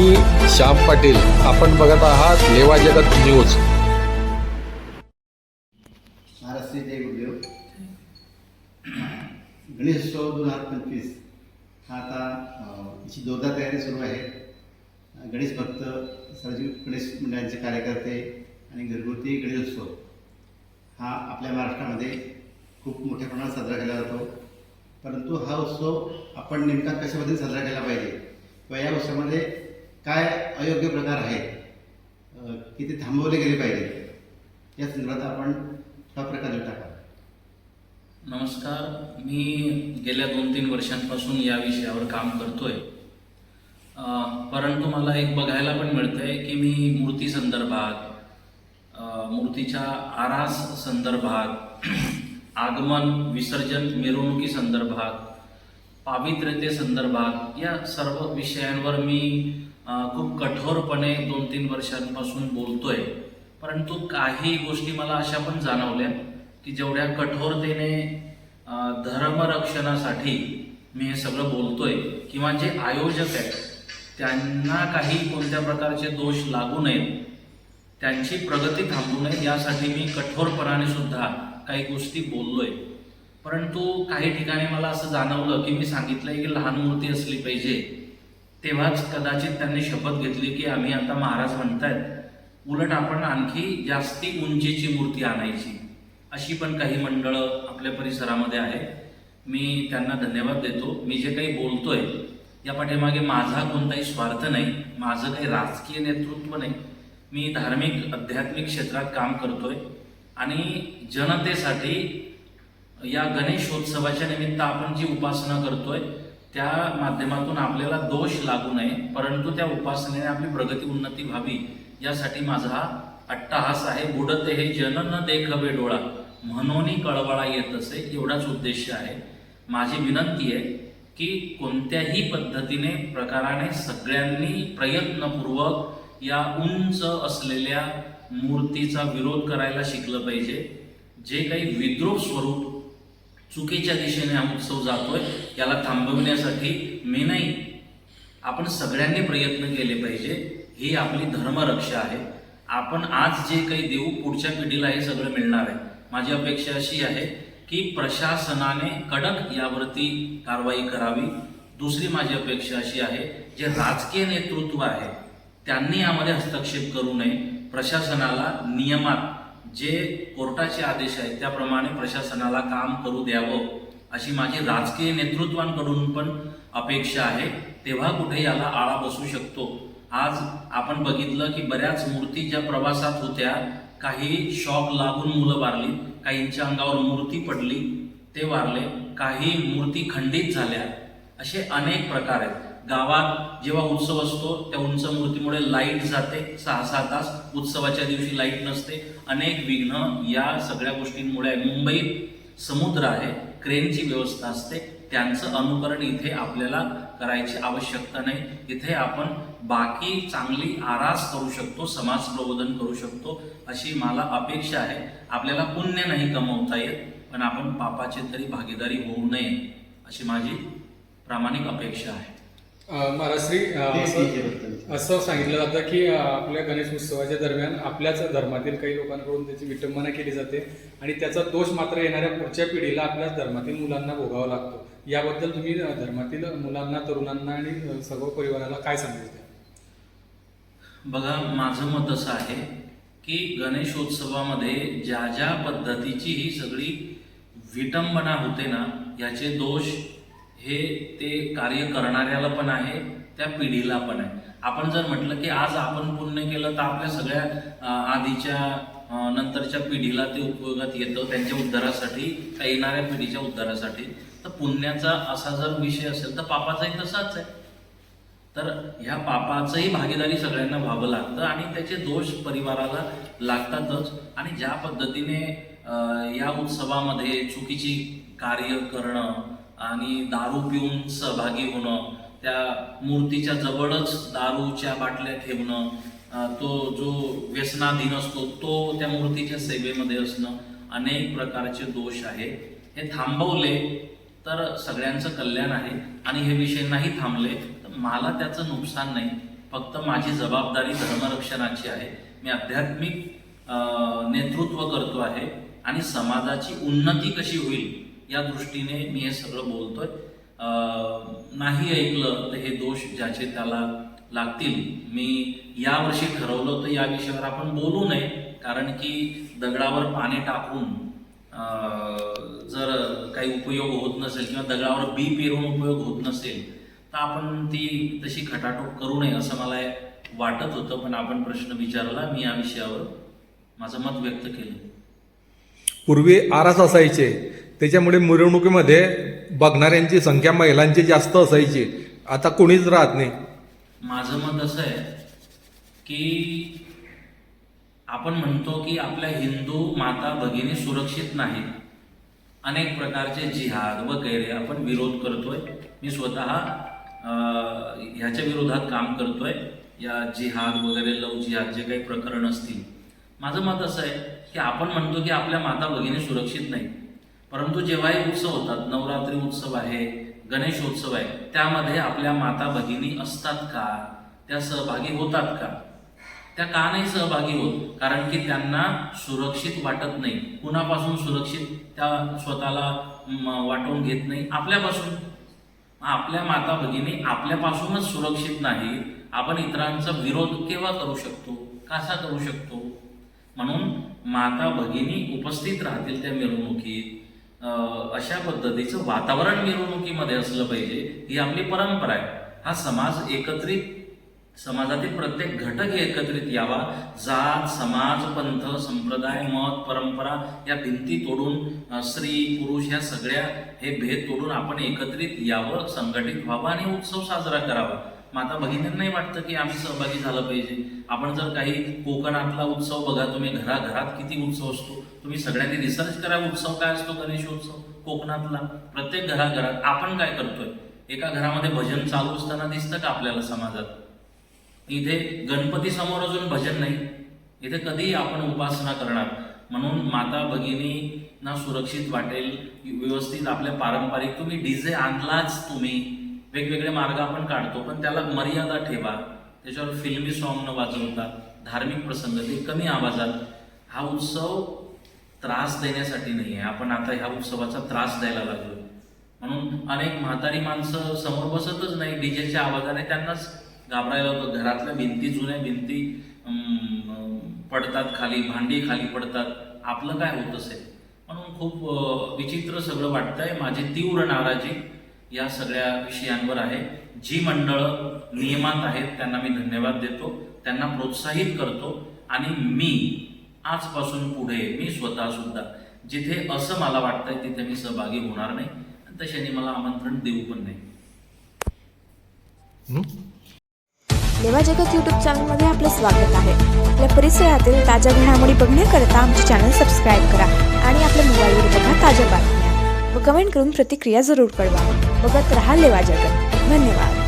मी श्याम पाटील. आपण बघत आहात लेवा जगत न्यूज. महाराष्ट्रीय जय गुरुदेव गणेशोत्सव दोन हजार पंचवीस. हा आता याची जोरदार तयारी सुरू आहे. गणेश भक्त सर्व गणेश मंडळांचे कार्यकर्ते आणि घरगुती गणेशोत्सव हा आपल्या महाराष्ट्रामध्ये खूप मोठ्या प्रमाणात साजरा केला जातो. परंतु हा उत्सव आपण नेमका कशामध्ये साजरा केला पाहिजे? व या उत्सवामध्ये काय अयोग्य प्रकार आहेत किती की ते थांबवले गेले पाहिजे या संदर्भात आपण हा प्रकार टाका. नमस्कार मी गेल्या दोन तीन वर्षांपासून या विषयावर काम करतोय. परंतु मला एक बघायला पण मिळतंय की मी मूर्ती संदर्भात मूर्तीच्या आरास संदर्भात आगमन विसर्जन मिरवणुकी संदर्भात पावित्र्यते संदर्भात या सर्व विषयांवर मी खूप कठोरपणे दोन तीन वर्षांपासून बोलतोय. परंतु काही गोष्टी मला अशा पण जाणवल्या की जेवढ्या कठोरतेने धर्मरक्षणासाठी मी हे सगळं बोलतोय किंवा जे आयोजक आहेत त्यांना काही कोणत्या प्रकारचे दोष लागू नयेत त्यांची प्रगती थांबू नये यासाठी मी कठोरपणाने सुद्धा काही गोष्टी बोललोय. परंतु काही ठिकाणी मला असं जाणवलं की मी सांगितलंय की लहान मूर्ती असली पाहिजे तेव्हाच कदाचित त्यांनी शपथ घेतली की आम्ही आता महाराज म्हणतायत उलट आपण आणखी जास्ती उंचीची मूर्ती आणायची. अशी पण काही मंडळं आपल्या परिसरामध्ये आहे मी त्यांना धन्यवाद देतो. मी जे काही बोलतोय या पाठीमागे माझा कोणताही स्वार्थ नाही माझं काही राजकीय नेतृत्व नाही. मी धार्मिक आध्यात्मिक क्षेत्रात काम करतोय आणि जनतेसाठी या गणेशोत्सवाच्या निमित्त आपण जी उपासना करतोय त्या माध्यमातून आपल्याला दोष लागू नये परंतु त्या उपासनेने आपली प्रगती उन्नती व्हावी यासाठी माझा हा अट्टाहास आहे. बुडते हे जन न देखवे डोळा म्हणून कळवळा येत असे एवढाच उद्देश आहे. माझी विनंती आहे की कोणत्याही पद्धतीने प्रकाराने सगळ्यांनी प्रयत्नपूर्वक या उंच असलेल्या मूर्तीचा विरोध करायला शिकलं पाहिजे. जे काही विद्रोह स्वरूप चुकीच्या दिशेने हा उत्सव जातोय याला थांबवण्यासाठी मी नाही. आपण सगळ्यांनी प्रयत्न केले पाहिजे ही आपली धर्मरक्षा आहे. आपण आज जे काही देऊ पुढच्या पिढीला हे सगळं मिळणार आहे. माझी अपेक्षा अशी आहे की प्रशासनाने कडक यावरती कारवाई करावी. दुसरी माझी अपेक्षा अशी आहे जे राजकीय नेतृत्व आहे त्यांनी यामध्ये हस्तक्षेप करू नये. प्रशासनाला नियमात जे कोर्टाचे आदेश आहेत त्याप्रमाणे प्रशासनाला काम करू द्यावं अशी माझी राजकीय नेतृत्वांकडून पण अपेक्षा आहे. तेव्हा कुठे याला आळा बसू शकतो. आज आपण बघितलं की बऱ्याच मूर्ती ज्या प्रवासात होत्या काही शॉक लागून मुलं वारली काहींच्या अंगावर मूर्ती पडली ते वारले काही मूर्ती खंडित झाल्या असे अनेक प्रकार आहेत. गावात जेव्हा उत्सव असतो त्या उंच मूर्तीमुळे लाइट जाते. सहा सहा तास उत्सवाच्या दिवशी लाइट नसते. अनेक विघ्न या सगळ्या गोष्टींमुळे मुंबईत समुद्र आहे. क्रेनची व्यवस्था असते. त्यांचं अनुकरण इथे आपल्याला करायची आवश्यकता नाही. इथे आपण बाकी चांगली आरास करू शकतो समाज प्रबोधन करू शकतो अशी मला अपेक्षा आहे. आपल्याला पुण्य नाही कमवता येत पण आपण पापाची तरी भागीदारी होऊ नये अशी माझी प्रामाणिक अपेक्षा आहे. अ, महाराष्ट्री अ, असं सांगितलं जातं की आपल्या गणेश उत्सवाच्या दरम्यान आपल्याच धर्मातील काही लोकांकडून त्याची विटंबना केली जाते आणि त्याचा दोष मात्र येणाऱ्या पुढच्या पिढीला आपल्याच धर्मातील मुलांना भोगावा लागतो. याबद्दल तुम्ही धर्मातील मुलांना तरुणांना आणि सर्व परिवाराला काय सांगितलं? बघा माझं मत असं आहे की गणेशोत्सवामध्ये ज्या ज्या पद्धतीची ही सगळी विटंबना होते ना याचे दोष हे ते कार्य करणाऱ्याला पण आहे त्या पिढीला पण आहे. आपण जर म्हटलं की आज आपण पुण्य केलं तर आपल्या सगळ्या आधीच्या नंतरच्या पिढीला ते उपयोगात येतं त्यांच्या उद्धारासाठी त्या येणाऱ्या पिढीच्या उद्धारासाठी. तर पुण्याचा असा जर विषय असेल तर पापाचाही तसाच आहे. तर ह्या पापाचंही भागीदारी सगळ्यांना व्हावं लागतं आणि त्याचे दोष परिवाराला लागतातच. आणि ज्या पद्धतीने या उत्सवामध्ये चुकीची कार्य करणं आणि दारू पिऊन सहभागी होणं त्या मूर्तीच्या जवळच दारूच्या बाटल्या ठेवणं तो जो व्यसनाधीन असतो तो त्या मूर्तीच्या सेवेमध्ये असणं अनेक प्रकारचे दोष आहे. हे थांबवले तर सगळ्यांचं कल्याण आहे. आणि हे विषय नाही थांबले तर मला त्याचं नुकसान नाही. फक्त माझी जबाबदारी धर्मरक्षणाची आहे. मी आध्यात्मिक नेतृत्व करतो आहे. आणि समाजाची उन्नती कशी होईल या दृष्टीने मी हे सगळं बोलतोय. नाही ऐकलं तर हे दोष ज्याचे त्याला लागतील. मी यावर्षी ठरवलं तर या विषयावर आपण बोलू नये. कारण की दगडावर पाणी टाकून जर काही उपयोग होत नसेल किंवा दगडावर बी पेरून उपयोग होत नसेल तर आपण ती तशी खटाटोप करू नये असं मला वाटत होतं. पण आपण प्रश्न विचारला मी या विषयावर माझं मत व्यक्त केलं. पूर्वी आरास असायचे. त्याच्यामुळे मिरवणुकीमध्ये बघणाऱ्यांची संख्या महिलांची जास्त असायची. आता कोणीच राहत नाही. माझं मत असं आहे की आपण म्हणतो की आपल्या हिंदू माता भगिनी सुरक्षित नाहीत. अनेक प्रकारचे जिहाद वगैरे आपण विरोध करतोय. मी स्वतः ह्याच्या विरोधात काम करतोय. या जिहाद वगैरे लव जिहाद जे काही प्रकरण असतील. माझं मत असं आहे की आपण म्हणतो की आपल्या माता भगिनी सुरक्षित नाही परंतु जेव्हाही उत्सव होतात नवरात्री उत्सव आहे गणेशोत्सव आहे त्यामध्ये आपल्या माता भगिनी असतात का? त्या सहभागी होतात का? त्या का नाही सहभागी होत? कारण की त्यांना सुरक्षित वाटत नाही. कुणापासून सुरक्षित? त्या स्वतःला वाटून घेत नाही आपल्यापासून. आपल्या माता भगिनी आपल्यापासूनच सुरक्षित नाही आपण इतरांचा विरोध केव्हा करू शकतो? कसा करू शकतो? म्हणून माता भगिनी उपस्थित राहतील त्या मिरवणुकीत. अशा पद्धतीचं वातावरण मिरवणुकीमध्ये असलं पाहिजे ही आपली परंपरा आहे. हा समाज एकत्रित समाजातील प्रत्येक घटक एकत्रित यावा. जात समाज पंथ संप्रदाय मत परंपरा या भिंती तोडून स्त्री पुरुष या सगळ्या हे भेद तोडून आपण एकत्रित यावं संघटित व्हावं आणि उत्सव साजरा करावा. माता भगिनींनाही वाटतं की आम्ही सहभागी झालं पाहिजे. आपण जर काही कोकणातला उत्सव बघा तुम्ही घराघरात किती उत्सव असतो. तुम्ही सगळ्यांनी रिसर्च करा उत्सव काय असतो गणेशोत्सव? कोकणातला. प्रत्येक घराघरात आपण काय करतोय? एका घरामध्ये भजन चालू असताना दिसतं का आपल्याला समाजात? इथे गणपती समोर अजून भजन नाही. इथे कधीही आपण उपासना करणार. म्हणून माता भगिनींना सुरक्षित वाटेल व्यवस्थित आपल्या पारंपरिक तुम्ही डीजे आणलाच तुम्ही. वेगवेगळे मार्ग आपण काढतो पण त्याला मर्यादा ठेवा. त्याच्यावर फिल्मी सॉन्ग न वाजवता धार्मिक प्रसंग ते कमी आवाजात. हा उत्सव त्रास देण्यासाठी नाही आहे. आपण आता ह्या उत्सवाचा त्रास द्यायला लागलो. म्हणून अनेक म्हातारी माणसं समोर बसतच नाही. डीजेच्या आवाजाने त्यांनाच घाबरायला होतं. घरातल्या भिंती जुन्या भिंती पडतात खाली भांडी खाली पडतात. आपलं काय होत असेल? म्हणून खूप विचित्र सगळं वाटतंय. माझी तीव्र नाराजी. या सगळ्या विषयांवर आहे. जी मंडळं नियमात आहेत त्यांना मी धन्यवाद देतो. त्यांना प्रोत्साहित करतो. आणि मी आजपासून पुढे मी स्वतः सुद्धा जिथे असं मला वाटतंय तिथे मी सहभागी होणार नाही. आणि तशाने मला आमंत्रण देऊ पण नाही. लेवा जगत यूट्यूब चॅनलमध्ये आपलं स्वागत आहे. आपल्या परिसरातील ताज्या घडामोडी बघण्याकरता आमचे चॅनल सबस्क्राईब करा. आणि आपल्या मोबाईलवर बघा ताज्या बातम्या. व कमेंट करून प्रतिक्रिया जरूर कळवा. बघत रहा लेवा जगत. धन्यवाद.